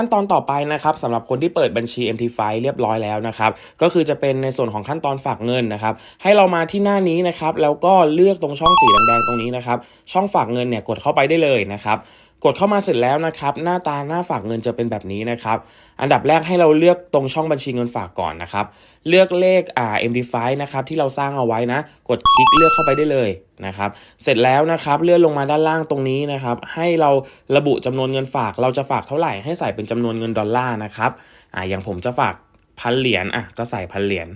ขั้นตอนต่อไปนะครับสำหรับคนที่เปิดบัญชี MT5 เรียบร้อยแล้วนะครับก็คือจะเป็นในส่วนของขั้นตอนฝากเงินนะครับให้เรามาที่หน้านี้นะครับแล้วก็เลือกตรงช่องสีแดงๆตรงนี้นะครับช่องฝากเงินเนี่ยกดเข้าไปได้เลยนะครับ กดเข้ามาเสร็จแล้วนะครับ หน้าตาหน้าฝากเงินจะเป็นแบบนี้นะครับ อันดับแรกให้เราเลือกตรงช่องบัญชีเงินฝากก่อนนะครับ เลือกเลขอ่า MD5 นะครับที่เราสร้างเอาไว้นะ กดคลิกเลือกเข้าไปได้เลยนะครับ เสร็จแล้วนะครับเลื่อนลงมาด้านล่างตรงนี้นะครับ ให้เราระบุจำนวนเงินฝากเราจะฝากเท่าไหร่ให้ใส่เป็นจำนวนเงินดอลลาร์นะครับอ่าอย่างผมจะฝากพันเหรียญอะก็ใส่พันเหรียญ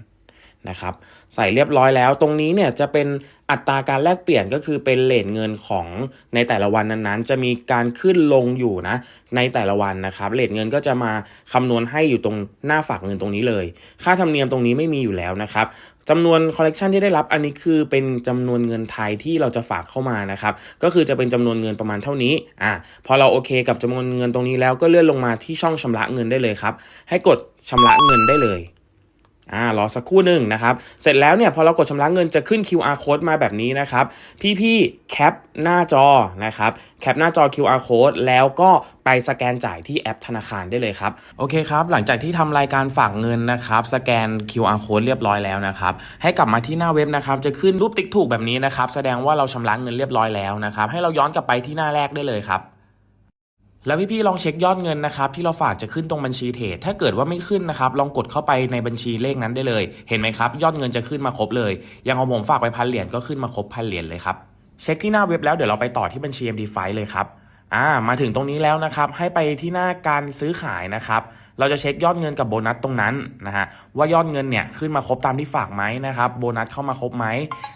นะครับใส่เรียบร้อยแล้ว ตรงนี้เนี่ยจะเป็นอัตราการแลกเปลี่ยนก็คือเป็นเลทเงินของในแต่ละวันนั้นๆ จะมีการขึ้นลงอยู่นะในแต่ละวันนะครับเลทเงินก็จะมาคำนวณให้อยู่ตรงหน้าฝากเงินตรงนี้เลย ค่าธรรมเนียมตรงนี้ไม่มีอยู่แล้วนะครับจำนวนคอลเลกชันที่ได้รับอันนี้คือเป็นจำนวนเงินไทยที่เราจะฝากเข้ามานะครับก็คือจะเป็นจำนวนเงินประมาณเท่านี้อะพอเราโอเคกับจำนวนเงินตรงนี้แล้วก็เลื่อนลงมาที่ช่องชำระเงินได้เลยครับให้กดชำระเงินได้เลย อ่ารอสักครู่หนึ่งนะครับ เสร็จแล้วเนี่ยพอเรากดชำระเงินจะขึ้น QR code มาแบบนี้นะครับ พี่ๆแคปหน้าจอนะครับแคปหน้าจอ QR code แล้วก็ไปสแกนจ่ายที่แอปธนาคารได้เลยครับ โอเคครับ หลังจากที่ทำรายการฝากเงินนะครับ สแกน QR code เรียบร้อยแล้วนะครับ ให้กลับมาที่หน้าเว็บนะครับ จะขึ้นรูปติ๊กถูกแบบนี้นะครับ แสดงว่าเราชำระเงินเรียบร้อยแล้วนะครับ ให้เราย้อนกลับไปที่หน้าแรกได้เลยครับ แล้วพี่ๆลองเช็คยอดเงินนะครับที่เราฝากจะขึ้นตรงบัญชีเทรดถ้าเกิดว่าไม่ขึ้นนะครับลองกดเข้าไปในบัญชีเลขนั้นได้เลย เห็นไหมครับ ยอดเงินจะขึ้นมาครบเลย อย่างของผมฝากไปพันเหรียญก็ขึ้นมาครบพันเหรียญเลยครับเช็คที่หน้าเว็บแล้วเดี๋ยวเราไปต่อที่บัญชี MD5 เลยครับอ่ามาถึงตรงนี้แล้วนะครับให้ไปที่หน้าการซื้อขายนะครับ เราจะเช็คยอดเงินกับโบนัสตรงนั้นนะฮะว่ายอดเงินเนี่ยขึ้นมาครบตามที่ฝากไหมนะครับโบนัสเข้ามาครบไหม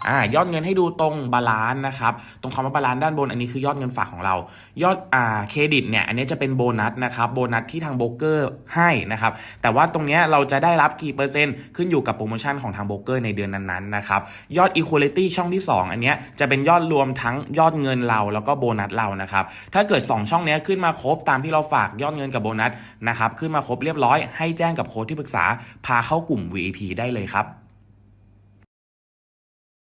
อ่ายอดเงินให้ดูตรงบาลานซ์นะครับตรงคำว่าบาลานซ์ด้านบนอันนี้คือยอดเงินฝากของเรา ยอดอ่าเครดิตเนี่ยอันนี้จะเป็นโบนัสนะครับโบนัสที่ทางโบรกเกอร์ให้นะครับแต่ว่าตรงเนี้ยเราจะได้รับกี่เปอร์เซ็นต์ขึ้นอยู่กับโปรโมชั่นของทางโบรกเกอร์ในเดือนนั้นๆนะครับยอด Equality ช่องที่ 2 อันเนี้ยจะเป็นยอดรวมทั้งยอดเงินเราแล้วก็โบนัสเรานะครับถ้าเกิด 2 ช่องเนี้ยขึ้นมาครบตามที่เราฝากยอดเงินกับโบนัสนะครับขึ้นมาครบเรียบร้อยให้แจ้งกับโค้ชที่ปรึกษาพาเข้ากลุ่ม VIP ได้เลยครับ